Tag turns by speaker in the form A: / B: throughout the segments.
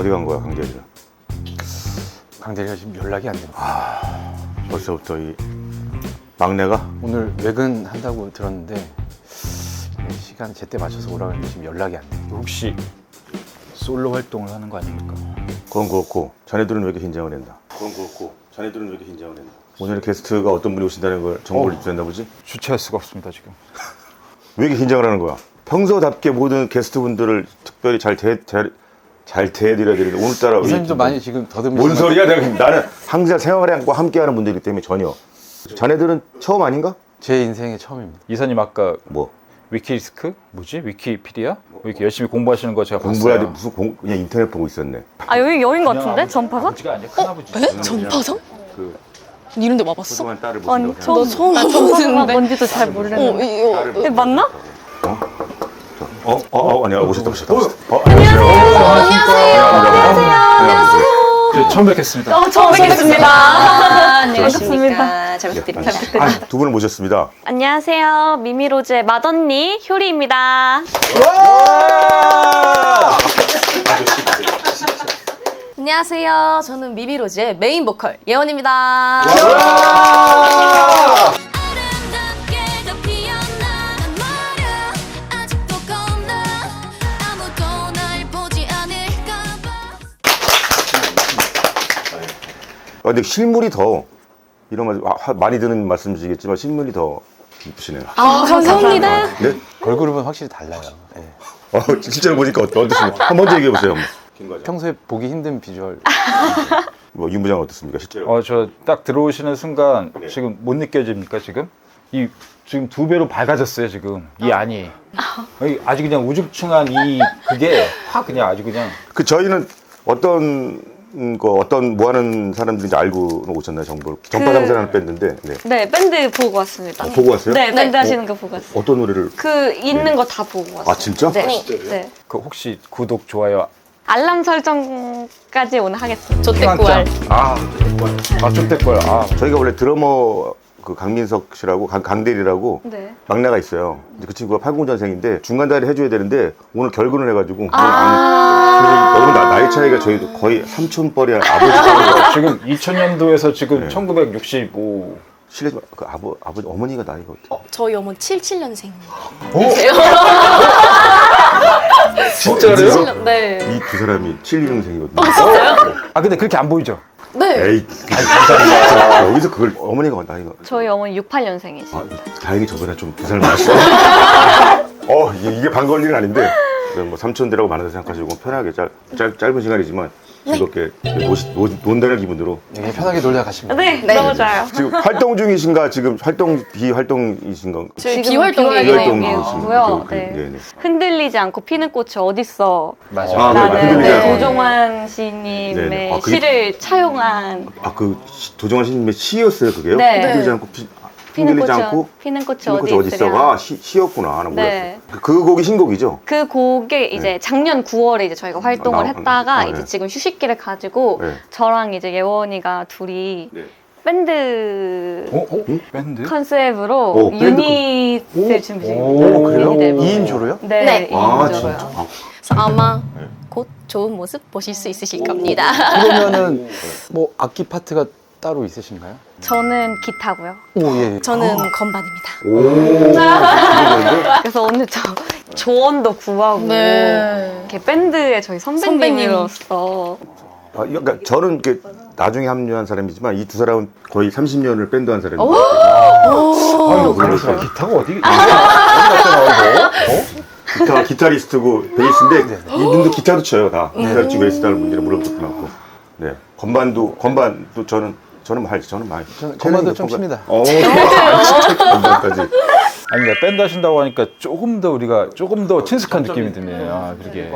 A: 어디 간 거야 강재리가?
B: 강대리가 지금 연락이 안 됩니다.
A: 벌써부터 이 막내가
B: 오늘 외근한다고 들었는데 네, 시간 제때 맞춰서 오라 그랬는데 지금 연락이 안 돼요.
C: 혹시 솔로 활동을 하는 거 아닙니까?
A: 그건 그렇고 자네들은 왜 이렇게 긴장을 했나? 그건 그렇고 자네들은 왜 이렇게 긴장을 했나? 오늘 게스트가 어떤 분이 오신다는 걸 정보를
C: 어.
A: 입수했나 보지?
C: 주체할 수가 없습니다 지금.
A: 왜 이렇게 긴장을 하는 거야? 평소답게 모든 게스트분들을 특별히 잘 대, 잘, 잘 대해드려야 되는데 오늘따라 왜
B: 이사님도 많이 지금 더듬으시면
A: 뭔 소리야? 내가 나는 항상 생활과 함께하는 분들이기 때문에 전혀. 자네들은 처음 아닌가?
B: 제 인생의 처음입니다.
C: 이사님 아까
A: 뭐
C: 위키리스크 뭐지? 위키피디아? 뭐 이렇게 열심히 공부하시는 거 제가
A: 공부해야 돼
C: 봤어요.
A: 무슨 공 그냥 인터넷 보고 있었네.
D: 아 여기 여긴 것 같은데?
C: 아버지-
D: 전파가?
C: 아버지가 아니라 큰아버지.
E: 에? 전파상?
A: 그
E: 이런 데 와봤어?
A: 소중한 딸을
D: 아니
A: 보신다고
D: 처음
E: 나 처음
D: 나 전파가
E: 보는데.
D: 뭔지도 잘
E: 어,
D: 모르는데
E: 이거
D: 근데 맞나?
A: 어? 어? 어? 아니야 오셨다 오셨다 오셨다. 어, 안녕하세요. 안녕하세요. 안녕하세요.
C: 네, 처음 뵙겠습니다.
D: 어 처음 뵙겠습니다
E: 아,
D: 반갑습니다.
E: 잘 부탁드립니다.
A: 아, 두 분을 모셨습니다.
D: 안녕하세요 미미로즈의 맏언니 효리입니다
E: 안녕하세요. 저는 미비로즈의 메인 보컬 예원입니다.
F: 아,
A: 근데 실물이 더 이런 말 아, 하- 많이 드는 말씀이시겠지만 실물이 더 이쁘시네요.
E: 아, 감사합니다.
A: 네?
B: 걸그룹은 확실히 달라요. 예.
A: 어, 실제로 보니까 어떠- 어떠십니까? 한번 먼저 얘기해 보세요. 김과장.
B: 평소에 보기 힘든 비주얼.
A: 뭐 윤부장 어떻습니까? 실제로.
C: 어 저 딱 들어오시는 순간
A: 네.
C: 지금 못 느껴집니까 지금? 이 지금 두 배로 밝아졌어요 지금 이 안이. 이 아주 그냥 우중충한 이 그게 확 그냥 아주 그냥
A: 그 저희는 어떤 음, 그 어떤 뭐 하는 사람들인지 알고 오셨나요 정보를? 전파장사라는 밴드인데 네.
D: 네 밴드 보고 왔습니다
A: 아, 보고 왔어요?
D: 네 밴드
E: 네.
D: 하시는 거 보고 왔어요
A: 어떤 노래를?
D: 그 있는 거다 보고 왔어요
A: 아 진짜?
D: 네, 네.
C: 그 혹시 구독 좋아요
D: 알람 설정까지 오늘 하겠습니다
E: 조태꾸알.
C: 아아 족대꿀 아
A: 저희가 원래 드러머 그 강민석 씨라고 강, 강대리라고
D: 네.
A: 막내가 있어요. 근데 그 친구가 80년생인데 중간 다리 해줘야 되는데 오늘 결근을 해가지고
D: 아
A: 그래서 너무 나, 나이 차이가 저희도 거의 삼촌뻘이 아버지
C: 지금 2000년도에서 지금
A: 네.
C: 1965
A: 실례 그 아버 아버지 어머니가 나이가 어떻게?
E: 저희 어머니 77년생.
C: 진짜로요?
E: 네.
A: 이 두 사람이 72년생이거든요.
C: 아 근데 그렇게 안 보이죠?
E: 네.
A: 에이 진짜 여기서 그걸 어머니가 나이가
D: 저희 어머니 68년생이시죠
A: 아, 다행히 저보다 좀두살 많았어. 어 이게, 이게 반가울 일은 아닌데 그냥 뭐 삼촌들하고 만나서 생각하시고 편하게 짧, 짧, 짧은 시간이지만 즐겁게 노시, 노, 논다는 기분으로
B: 되게 편하게 놀다 가시면
D: 네,
E: 네.
D: 너무 좋아요
A: 지금 활동 중이신가 지금 활동 비활동이신가?
D: 지금
E: 비활동이에요.
A: 비활동
D: 비활동이고요.
A: 그,
D: 네.
A: 네네.
D: 흔들리지 않고 피는 꽃이 어딨어
C: 맞아
A: 아, 네,
D: 라는
A: 흔들리지
D: 네,
A: 않고.
D: 도종환 시님의
A: 네 네. 아, 그게-
D: 시를 차용한
A: 아 그 도정환 씨님의 시였어요 그게요?
D: 네.
A: 흔들리지 않고 피, 흔들리지
D: 꽃이
A: 않고
D: 피는 꽃이
A: 피는
D: 어디
A: 꽃이 어디
D: 있으랴
A: 있어가 시, 시였구나 하는
D: 네.
A: 몰랐어요. 그, 그 곡이 신곡이죠?
D: 그 곡에 이제 작년 9월에 이제 저희가 활동을
A: 나-
D: 했다가
A: 아,
D: 이제
A: 네.
D: 지금 휴식기를 가지고
A: 네.
D: 저랑 이제 예원이가 둘이
A: 네.
D: 밴드
C: 어? 어? 밴드?
D: 컨셉으로
A: 오, 밴드
D: 유닛을 준비 중입니다.
C: 오, 그래요?
D: 유닛 앨범.
B: 2인조로요?
D: 네,
E: 네.
A: 아
D: 2인조로요.
A: 진짜? 아,
E: 그래서 아마
A: 네.
E: 곧 좋은 모습 보실 수 있으실 겁니다.
B: 그러면은 뭐 악기 파트가 따로 있으신가요?
D: 저는 기타고요.
B: 오 예.
E: 저는 건반입니다.
A: 오
D: 그래서 오늘 저 조언도 구하고
E: 네.
D: 이렇게 밴드의 저희 선배님으로서
A: 아, 그러니까 저는 이렇게 나중에 합류한 사람이지만 이 두 사람은 거의 30년을 밴드 한 사람이에요.
C: 아유 그래서 기타가 어디? 어?
A: 기타 기타리스트고 베이스인데 이분도 기타도 쳐요 다. 기타를 치고 베이스다는 분들이 물어본 적도 많고. 네 건반도 건반도 저는 저는 말 저는 많이.
B: 저는 건반도 좀 칩니다.
A: 어, 아, 진짜 건반까지.
C: 아니 나 밴드 하신다고 하니까 조금 더 우리가 조금 더 친숙한 느낌이 드네요 아 그러게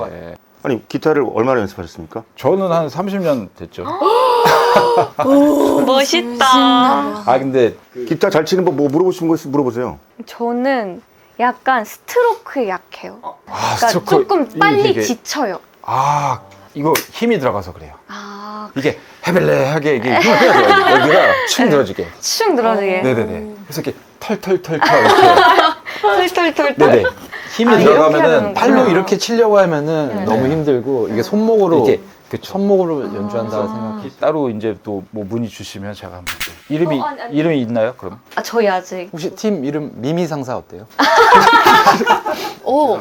A: 아니 기타를 얼마나 연습하셨습니까?
C: 저는 한 30년 됐죠
D: 멋있다.
C: 아 근데
A: 기타 잘 치는 법 뭐 물어보신 거 있으면 물어보세요.
D: 저는 약간 스트로크에 약해요.
C: 아
D: 그러니까
C: 스트로크
D: 조금
C: 이-
D: 빨리
C: 이게-
D: 지쳐요.
C: 아 이거 힘이 들어가서 그래요
D: 아,
C: 이게 헤벨레하게 이게 돼요 여기가 축 늘어지게
D: 축 늘어지게.
C: 네네네 그래서 이렇게 털털털털 이렇게
D: 털털털털.
C: 네네 힘이
D: 아, 이렇게
C: 들어가면은
D: 하는
B: 팔로. 이렇게 치려고 하면은
D: 네.
B: 너무 힘들고 이게 손목으로
C: 이렇게 그쵸.
B: 손목으로 연주한다 생각해.
C: 따로 이제 또 뭐 문의 주시면 제가 한번 또 이름이
D: 어, 아니, 아니.
C: 이름이 있나요? 그럼
D: 아, 저희 아직.
B: 혹시 팀 이름 미미 상사 어때요?
E: 오,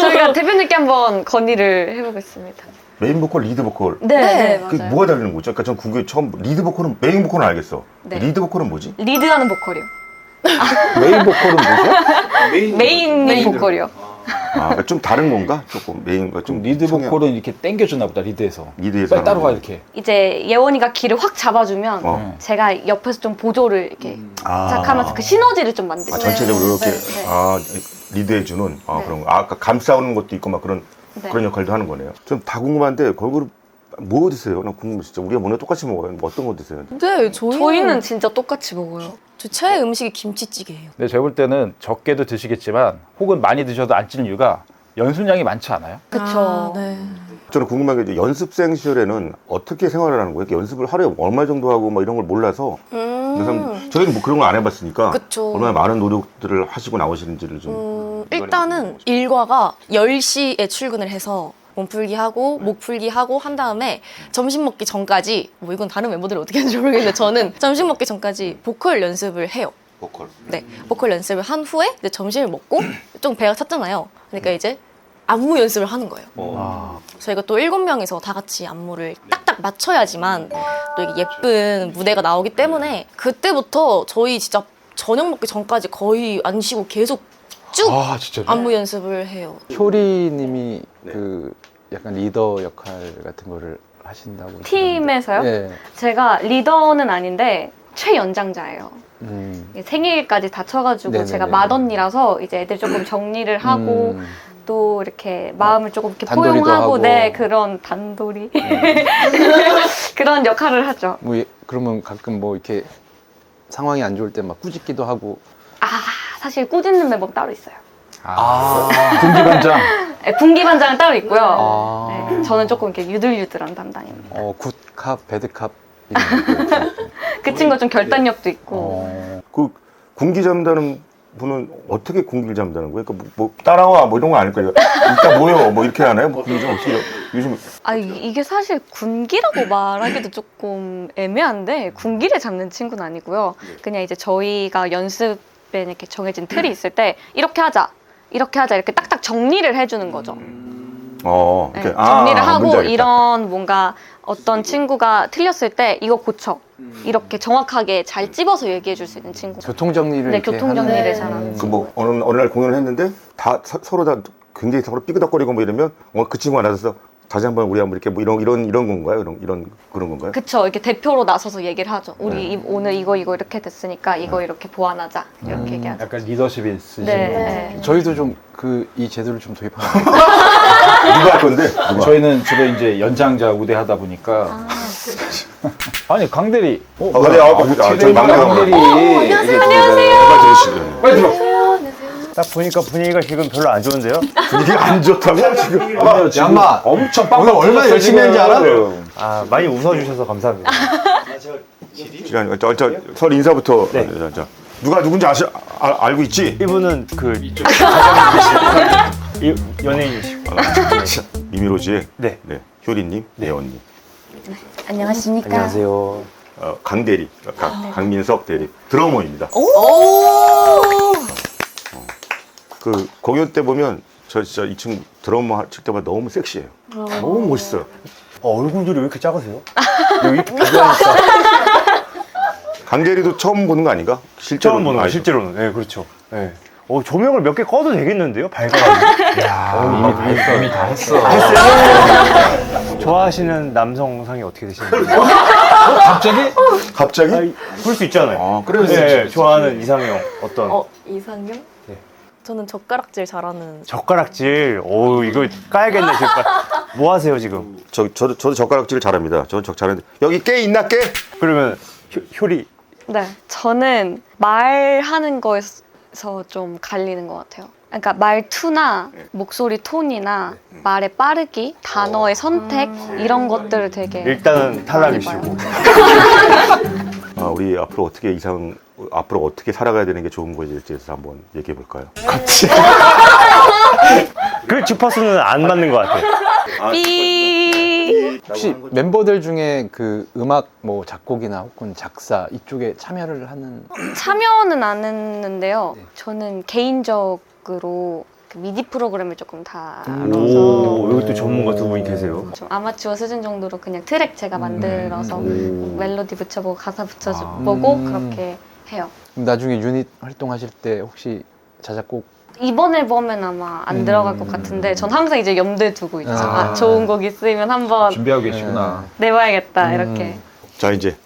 D: 저희가 대표님께 한번 건의를 해보겠습니다.
A: 메인 보컬, 리드 보컬.
D: 네,
E: 네,
D: 네,
A: 그게
D: 맞아요.
A: 뭐가 다른 거죠? 그러니까 전 궁금해 처음 리드 보컬은 메인 보컬은 알겠어.
D: 네.
A: 리드 보컬은 뭐지?
D: 리드하는 보컬이요.
C: 메인 보컬은 뭐죠?
D: 메인, 보컬이요.
A: 아, 그러니까 좀 다른 건가? 조금 메인과
C: 좀좀 리드
A: 성향-
C: 보컬은 이렇게 땡겨주나 보다 리드에서.
A: 리드에서
C: 빨리 따로 가
A: 하는
C: 이렇게.
D: 이제 예원이가 길을 확 잡아주면
A: 어.
D: 제가 옆에서 좀 보조를 이렇게
A: 아.
D: 시작하면서 그 시너지를 좀 만들죠.
A: 아, 전체적으로 이렇게
D: 네, 네.
A: 아 리드해 주는 아
D: 네.
A: 그런 거. 아, 아까 감싸우는 것도 있고 막 그런
D: 네.
A: 그런 역할도 하는 거네요. 좀 다 궁금한데 걸그룹 뭐 드세요? 나 궁금해 진짜 우리가 거 똑같이 먹어요. 뭐 어떤 거 드세요?
E: 네, 저희는,
D: 저희는 진짜 똑같이 먹어요.
E: 저 최애 음식이 김치찌개예요.
C: 근데 제가 볼 때는 적게도 드시겠지만 혹은 많이 드셔도 안 찌는 이유가 연순량이 많지 않아요?
D: 그쵸.
E: 아, 네.
A: 저는 궁금한 게 이제 연습생 시절에는 어떻게 생활을 하는 거예요? 이렇게 연습을 하루에 얼마 정도 하고 뭐 이런 걸 몰라서
E: 음,
A: 저희는 뭐 그런 걸 안 해봤으니까
E: 그쵸.
A: 얼마나 많은 노력들을 하시고 나오시는지를 좀
E: 음, 일단은 일과가 10시에 출근을 해서 몸풀기 하고 목풀기 하고 한 다음에 점심 먹기 전까지 뭐 이건 다른 멤버들이 어떻게 하는지 모르겠는데 저는 점심 먹기 전까지 보컬 연습을 해요.
A: 보컬.
E: 네, 보컬 연습을 한 후에 이제 점심을 먹고 좀 배가 찼잖아요. 그러니까 이제 안무 연습을 하는 거예요.
C: 아,
E: 저희가 또 일곱 명이서 다 같이 안무를 딱딱 맞춰야지만 또 이게 예쁜 무대가 나오기 때문에 그때부터 저희 진짜 저녁 먹기 전까지 거의 안 쉬고 계속 쭉
C: 아 진짜.
E: 안무 연습을 해요.
B: 효리님이
A: 네.
B: 그 약간 리더 역할 같은 거를 하신다고.
D: 팀에서요?
B: 네.
D: 제가 리더는 아닌데 최연장자예요.
B: 음.
D: 생일까지 다 쳐가지고
B: 네네네.
D: 제가 맏언니라서 이제 애들 조금 정리를 하고
B: 음.
D: 또 이렇게 마음을 조금 이렇게 포용하고
B: 하고.
D: 네 그런 단돌이 그런 역할을 하죠.
B: 뭐 예- 그러면 가끔 뭐 이렇게 상황이 안 좋을 때 막 꾸짖기도 하고.
D: 아 사실 꾸짖는 멤버 따로 있어요.
C: 아. 군기반장.
D: 네, 분기반장은 따로 있고요.
B: 아.
D: 네, 저는 조금 이렇게 유들유들한 담당입니다.
B: 어 굿캅 배드캅 이런 거.
D: 그 친구 좀 결단력도 있고
B: 어.
A: 그 군기 잠다는 분은 어떻게 군기를 잠다는 거예요? 그러니까 뭐, 뭐 따라와 뭐 이런 거 아닐 거예요. 일단 모여 뭐 이렇게 하나요? 뭐 요즘 어떻게 요즘
D: 아 이- 이게 사실 군기라고 말하기도 조금 애매한데 군기를 잡는 친구는 아니고요. 그냥 이제 저희가 연습에 이렇게 정해진 틀이 있을 때 이렇게 하자, 이렇게 하자 이렇게 딱딱 정리를 해주는 거죠.
A: 어
D: 네,
A: 이렇게
D: 정리를
A: 아,
D: 하고. 이런 뭔가 어떤 친구가 틀렸을 때 이거 고쳐 이렇게 정확하게 잘 찝어서 얘기해 줄 수 있는 친구.
B: 교통 정리를
D: 네,
B: 이렇게
D: 교통
B: 하는-
D: 정리를
E: 네.
D: 잘하는.
A: 그 뭐 어느 어느 날 공연을 했는데 다 서, 서로 다 굉장히 서로 삐그덕거리고 뭐 이러면 어, 그 친구가 나서서 다시 한번 우리 한번 이렇게 뭐 이런 이런 이런 건가요? 이런 이런 그런 건가요?
D: 그쵸 이렇게 대표로 나서서 얘기를 하죠. 우리
A: 네.
D: 이- 오늘 이거 이거 이렇게 됐으니까 이거 이렇게 보완하자 이렇게 얘기하죠.
C: 약간 리더십이 있으신.
D: 네.
C: 분.
D: 네.
B: 저희도 좀 그 이 제도를 좀 도입하는 거.
A: 누가 할 건데? 누가?
C: 저희는 주로 이제 연장자 우대 하다 보니까 아. 니 강대리 어,
A: 아, 강대리, 아, 아, 저희 막내가
C: 강대리
A: 안녕하세요. 빨리 들으시죠.
C: 빨리 들어
G: 딱 보니까 분위기가 지금 별로 안 좋은데요?
A: 분위기가 안 좋다고 지금.
C: 아, 지금
B: 양마,
C: 엄청
B: 오늘 얼마나 열심히 했는지 알아?
G: 아 많이 웃어주셔서 감사합니다.
A: 지금 저, 저, 설 인사부터.
G: 네.
A: 자, 자. 누가 누군지 아시, 아, 알고 있지?
G: 이분은 그 이- 연예인이시고
A: 자, 미미로지의
G: 네.
A: 네, 효리님, 예원님,
D: 안녕하십니까.
G: 안녕하세요.
A: 어, 강 대리, 강, 강민석 대리, 드러머입니다. 그 공연 때 보면 저 진짜 이 친구 드러머 칠 때마다 너무 섹시해요. 너무 멋있어요.
G: 어, 얼굴들이 왜 이렇게 작으세요? 여기 비교하니까
A: 강대리도 처음 보는 거 아닌가? 실제로
G: 처음 보는 거 실제로는. 네 그렇죠. 네. 어 조명을 몇 개 꺼도 되겠는데요? 밝아가지고.
C: 야 이미 다 했어 이미 다 했어
G: 좋아하시는 남성상이 어떻게 되시는지
C: 갑자기
A: 갑자기?
G: 볼 수 있잖아요.
A: 아, 그래요?
G: 네, 좋아하는 이상형 어떤
E: 어 이상형?
G: 네.
E: 저는 젓가락질 잘하는.
G: 젓가락질. 오 이거 까야겠네 지금. 뭐 하세요 지금?
A: 저, 저도, 저도 젓가락질을 잘합니다. 저는 적 잘하는데 여기 깨 있나 깨?
G: 그러면 효, 효리
D: 네, 저는 말하는 거에서 좀 갈리는 것 같아요. 그러니까 말투나 목소리 톤이나 말의 빠르기, 단어의 선택 이런 것들을 되게
G: 일단은 탈락이시고.
D: 봐요.
A: 아, 우리 앞으로 어떻게 이상 앞으로 어떻게 살아가야 되는 게 좋은 거지에 대해서 한번 얘기해 볼까요?
G: 그 주파수는 안 맞는 것 같아요.
D: 삐
B: 혹시 멤버들 중에 그 음악 뭐 작곡이나 혹은 작사 이쪽에 참여를 하는
D: 참여는 안 했는데요.
B: 네.
D: 저는 개인적으로 그 미디 프로그램을 조금 다뤄서
G: 오, 여기 또 전문가 두 분이 계세요.
D: 좀 아마추어 수준 정도로 그냥 트랙 제가 만들어서 멜로디 붙여보고 가사 붙여보고
B: 음.
D: 그렇게 해요.
B: 그럼 나중에 유닛 활동하실 때 혹시 자작곡
D: 이번 앨범엔 아마 안
B: 음.
D: 들어갈 것 같은데 전 항상 이제 염두에 두고 있죠. 아,
B: 아.
D: 좋은 곡 있으면 한번
C: 준비하고 계시구나.
D: 내봐야겠다
B: 음.
D: 이렇게.
A: 자 이제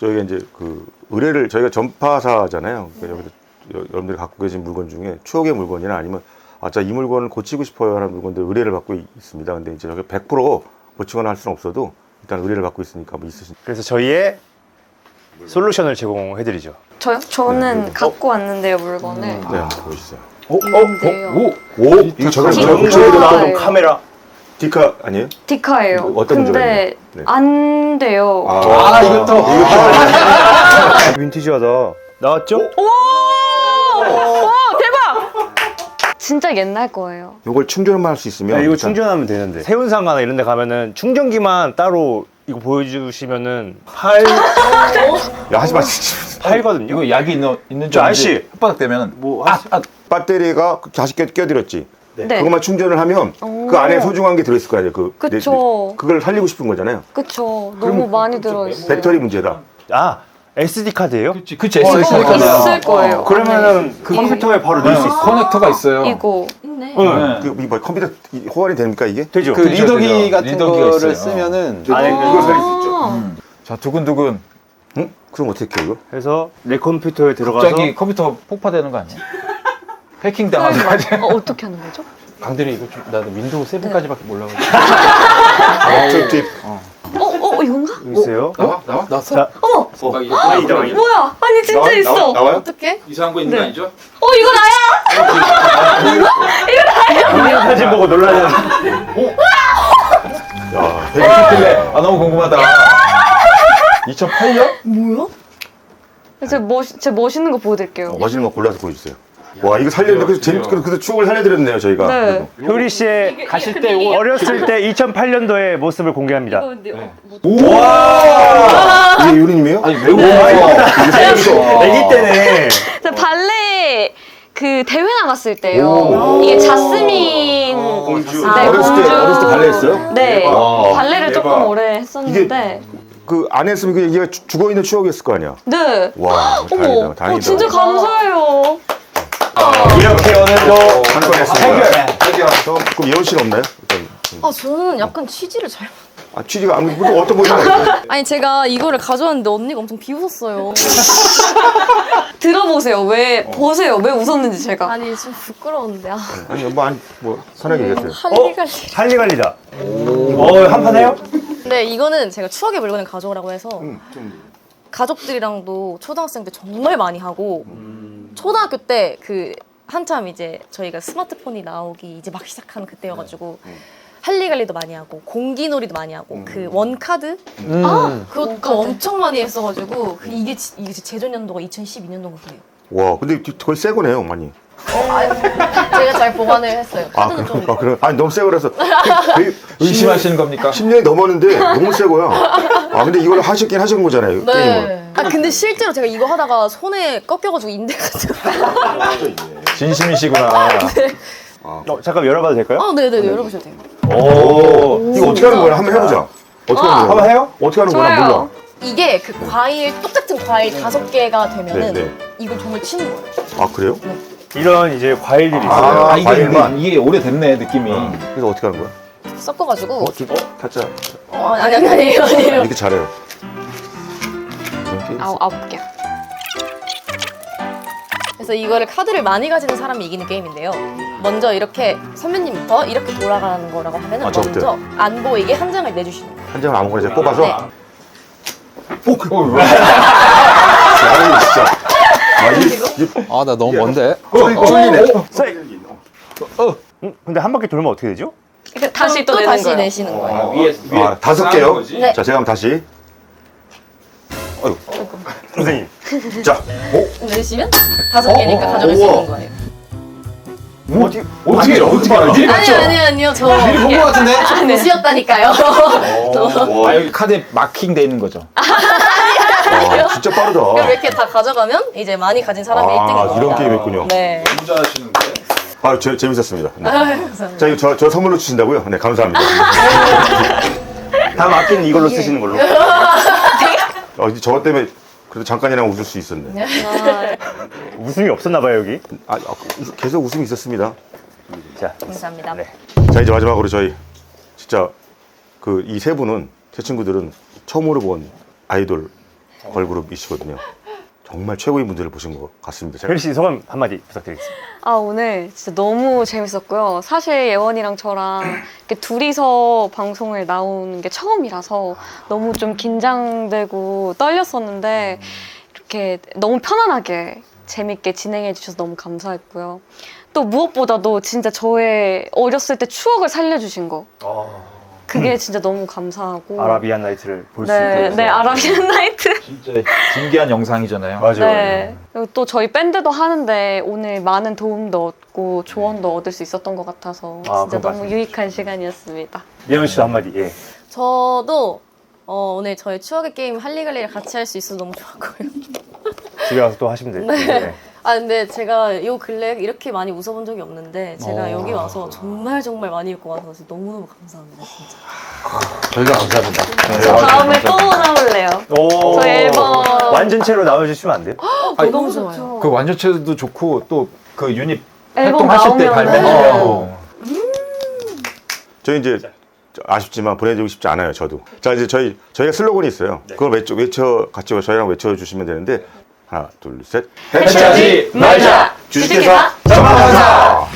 A: 저희가 이제 그 의뢰를 저희가 전파사잖아요. 그러니까 여기서 여- 여러분들이 갖고 계신 물건 중에 추억의 물건이나 아니면 아자 이 물건을 고치고 싶어요 하는 물건들 의뢰를 받고 있- 있습니다. 근데 이제 저게 100% 고치거나 할 수는 없어도 일단 의뢰를 받고 있으니까 뭐 있으신
G: 그래서 저희의 솔루션을 제공해드리죠.
D: 저요? 저는 갖고 왔는데요 물건을.
A: 네 한번 보여주세요.
C: 오, 어,
D: 있는데요.
C: 오,
A: 오 이거 저거
D: 디카.
G: 나오는. 카메라.
A: 디카 아니에요?
D: 디카예요.
A: 어떤 문제가
D: 근데?
A: 네.
D: 안 돼요.
C: 아, 이것도.
G: 빈티지하다. 나왔죠?
D: 진짜 옛날 거예요.
A: 이걸 충전만 할 수 있으면
G: 네, 이거
A: 일단
G: 충전하면 되는데. 세운상 가나 이런 데 가면은 충전기만 따로 이거 보여주시면은 팔,
A: 야 하지 마.
G: 팔거든요.
C: 이거 약이 있는, 있는 저줄
G: 아저씨.
C: 혓바닥 되면.
G: 뭐
C: 아, 아,
A: 배터리가 다시 껴, 껴드렸지.
D: 네.
A: 그것만 충전을 하면
D: 오.
A: 그 안에 소중한 게 들어있을 거 아니에요. 그, 내-
D: 그쵸.
A: 내- 그걸 살리고 싶은 거잖아요.
D: 그쵸. 너무 많이 들어있어요.
A: 배터리 문제다.
G: 아, SD 카드예요?
C: 그치, 그치. SD 카드.
D: 있을 거예요.
G: 그러면은 그 컴퓨터에 바로 넣을 수 있어.
C: 커넥터가 있어요.
D: 이거.
E: 있네.
G: 응.
A: 그, 이 뭐, 컴퓨터 이- 호환이 됩니까 이게?
G: 되죠.
B: 그
C: 되죠,
B: 리더기
C: 되죠.
B: 같은
C: 리더기가
B: 거를
C: 있어요.
B: 쓰면은
G: 안에 그-
A: 이걸 살릴 수 있죠.
D: 아,
C: 자, 두근두근.
A: 응? 그럼 어떻게 해요 이거?
G: 그래서 내 컴퓨터에 들어가서
C: 갑자기 컴퓨터 폭파되는 거 아니야? 해킹 당하는 거 아니야?
D: 어, 어떻게 하는 거죠?
B: 강대리 이거 좀 나도 윈도우 7까지밖에 몰라가지고
A: 저 뒤에
D: 어, 어, 이건가?
G: 여기 있어요.
C: 나와? 나와?
B: 나왔어?
D: 어머!
C: 어, 이거
D: 뭐야? 아니, 진짜 있어.
A: 나와요?
E: 어떻게?
C: 이상한 거 있는 거 아니죠?
D: 어, 이거 나야!
G: 이거 사진 보고 놀라는.
A: 야, 되게
C: 아, 아, 너무 궁금하다. 2008년?
E: 뭐야?
D: 제, 멋, 제 멋있는 거 보여드릴게요.
A: 어, 멋있는 거 골라서 보여주세요. 와 이거 살렸는데 그래서 재밌 그래서 그래서 추억을 살려드렸네요 저희가.
D: 네.
G: 효리 씨의
B: 가실 때 옷.
G: 어렸을 때 2008년도의 모습을 공개합니다.
A: 우와! 이게 유리님이에요?
C: 아니, 매우
G: 아기 때네.
D: 저 발레 그 대회 나갔을 때요. 이게 자스민
A: 공주.
D: 네,
A: 어렸을 때
D: 공주.
A: 어렸을 때 발레 했어요?
D: 네.
A: 와.
D: 발레를
A: 대박.
D: 조금 오래 했었는데.
A: 그 안 했으면 그 얘기가 죽어 있는 추억이었을 거 아니야.
D: 네.
A: 와
D: 어머,
A: 다행이다 다행이다.
D: 어, 진짜 감사해요.
G: 이렇게 오늘도
A: 한건 했습니다. 저 그럼 예원 씨는 없나요? 일단 좀.
E: 아 저는 약간 취지를 잘.
A: 아 취지가 아무 뭐 어떤 거잖아요.
E: 아니 제가 이거를 가져왔는데 언니가 엄청 비웃었어요.
D: 들어보세요. 왜, 보세요. 왜 웃었는지 제가.
E: 아니 좀 부끄러운데. 아,
A: 아니 뭐 아니 뭐 편하게 얘기했어요.
E: 할리갈리.
G: 할리갈리다. 어, 한판 해요?
E: 근데 이거는 제가 추억의 물건을 가져오라고 해서
A: 음, 좀
E: 가족들이랑도 초등학생 때 정말 많이 하고 초등학교 때 그 한참 이제 저희가 스마트폰이 나오기 이제 막 시작한 그때여가지고 할리갈리도 많이 하고 공기놀이도 많이 하고 그 원카드
B: 음.
E: 그것도 엄청 많이 했어가지고 그 이게 지- 이게 재조 년도가 2012년도가 그래요.
A: 와 근데 거의 새 거네요 많이.
E: 제가 잘 보관을 했어요.
A: 아
E: 카드는
A: 그럼 좀아 그래 아니 너무 되게
C: 의심하시는 겁니까?
A: 10년이 넘었는데 너무 새 거야. 아 근데 이걸 하셨긴 하신 거잖아요 게임을.
E: 네. 아 근데 실제로 제가 이거 하다가 손에 꺾여가지고 인대가 좀.
C: 진심이시구나.
G: 어, 잠깐 열어봐도 될까요?
E: 아 네네 열어보셔도 돼요.
G: 오.
A: 이거 어떻게 하는 거야? 한번 해보자. 어떻게 하는 거야?
G: 한번 해요?
A: 어떻게 하는 거야?
D: 좋아요.
A: 몰라.
E: 이게 그 과일 똑같은 과일 다섯 개가 되면은
A: 네, 네.
E: 이걸 정말 치는 거예요.
A: 아 그래요?
G: 이런 이제 과일들이 있어요.
A: 아,
C: 아, 이게,
A: 과일만.
C: 이게 오래됐네, 느낌이.
A: 그래서 어떻게 하는 거야?
E: 섞어가지고
A: 어, 좀, 어, 타짜.
E: 어, 아니 아니 아니에요 아니에요.
A: 이렇게 잘해요. 이렇게
D: 아홉, 아홉 개.
E: 그래서 이거를 카드를 많이 가지는 사람이 이기는 게임인데요. 먼저 이렇게 선배님부터 이렇게 돌아가는 거라고 하면 은
A: 아, 저부터요?
E: 먼저 안 보이게 한 장을 내주시는 거예요.
A: 한 장을 아무거나 이제 뽑아서.
E: 네.
C: 오, 그, 어,
A: 아, 진짜. 아, 이게
B: 아나 너무 먼데
A: 쫄리네.
G: 음, 근데 한 바퀴 돌면 어떻게 되죠?
D: 다시 또
E: 또
D: 내는
E: 다시
D: 거예요.
E: 내시는 거예요.
C: 위에, 위에.
A: 아, 다섯 개요?
E: 네.
A: 자, 제가 한번 다시.
G: 선생님.
A: 자, 오,
E: 내시면 다섯 개니까 가져갈 수. 있는 거예요.
C: 어떻게 어떻게 어떻게 알아? 미리
E: 아니
C: 봤죠?
E: 아니 아니요 저
C: 미리 본 거 같은데?
E: 무시였다니까요.
C: 아 여기 카드에 마킹 돼 있는 거죠.
A: 와, 진짜 빠르다.
E: 이렇게 다 가져가면 이제 많이 가진 사람이
A: 아,
E: 1등인 겁니다.
A: 이런 게임 했군요.
E: 네.
C: 혼자 하시는데?
A: 아, 재, 재밌었습니다. 네. 자, 이거 저, 저 선물로 주신다고요? 네, 감사합니다.
G: 다 맡기는 이걸로 쓰시는 걸로.
A: 어, 이제 저것 때문에 그래도 잠깐이나마 웃을 수 있었네.
D: 아,
G: 웃음이 없었나 봐요 여기.
A: 아, 아, 웃- 계속 웃음이 있었습니다.
G: 자,
E: 감사합니다.
G: 네.
A: 자, 이제 마지막으로 저희 진짜 그 이 세 분은 제 친구들은 처음으로 본 아이돌 걸그룹이시거든요. 정말 최고인 분들을 보신 것 같습니다. 제가
G: 혜리 씨 소감 한마디 부탁드리겠습니다.
D: 아 오늘 진짜 너무 재밌었고요. 사실 예원이랑 저랑 이렇게 둘이서 방송을 나오는 게 처음이라서 너무 좀 긴장되고 떨렸었는데 이렇게 너무 편안하게 재밌게 진행해 주셔서 너무 감사했고요. 또 무엇보다도 진짜 저의 어렸을 때 추억을 살려주신 거 그게 진짜 너무 감사하고
G: 아라비안 나이트를 볼 수
D: 네,
G: 있고.
D: 네 아라비안 나이트
C: 진짜 신기한 영상이잖아요.
G: 맞아요.
D: 네. 그리고 또 저희 밴드도 하는데 오늘 많은 도움도 얻고 조언도 얻을 수 있었던 것 같아서
G: 아,
D: 진짜
G: 그건
D: 너무
G: 맞습니다.
D: 유익한 시간이었습니다.
G: 예원 씨도 한마디. 예.
E: 저도 어, 오늘 저희 추억의 게임 할리갈리를 같이 할 수 있어서 너무 좋았고요.
G: 집에 가서 또 하시면 돼요. 네.
E: 아 근데 제가 요 근래 이렇게 많이 웃어본 적이 없는데 제가
C: 어.
E: 여기 와서 정말 정말 많이 웃고 와서 진짜 너무 너무 감사합니다 진짜.
C: 저희가 감사합니다.
D: 다음에 또 나올래요.
G: 오.
D: 저희 앨범.
G: 완전체로 나와주시면 안 돼요?
C: 아니,
E: 너무 좋아요.
C: 그 완전체도 좋고 또 그 유닛
D: 앨범
C: 활동하실 때
D: 나오면은
C: 발매하고
A: 저희 이제 아쉽지만 보내드리고 싶지 않아요. 저도. 자 이제 저희 저희가 슬로건이 있어요. 그걸 외쳐 외쳐 같이 저희랑 외쳐 주시면 되는데 하나 둘 셋.
C: 해치하지 말자.
A: 주식회사
C: 전망사.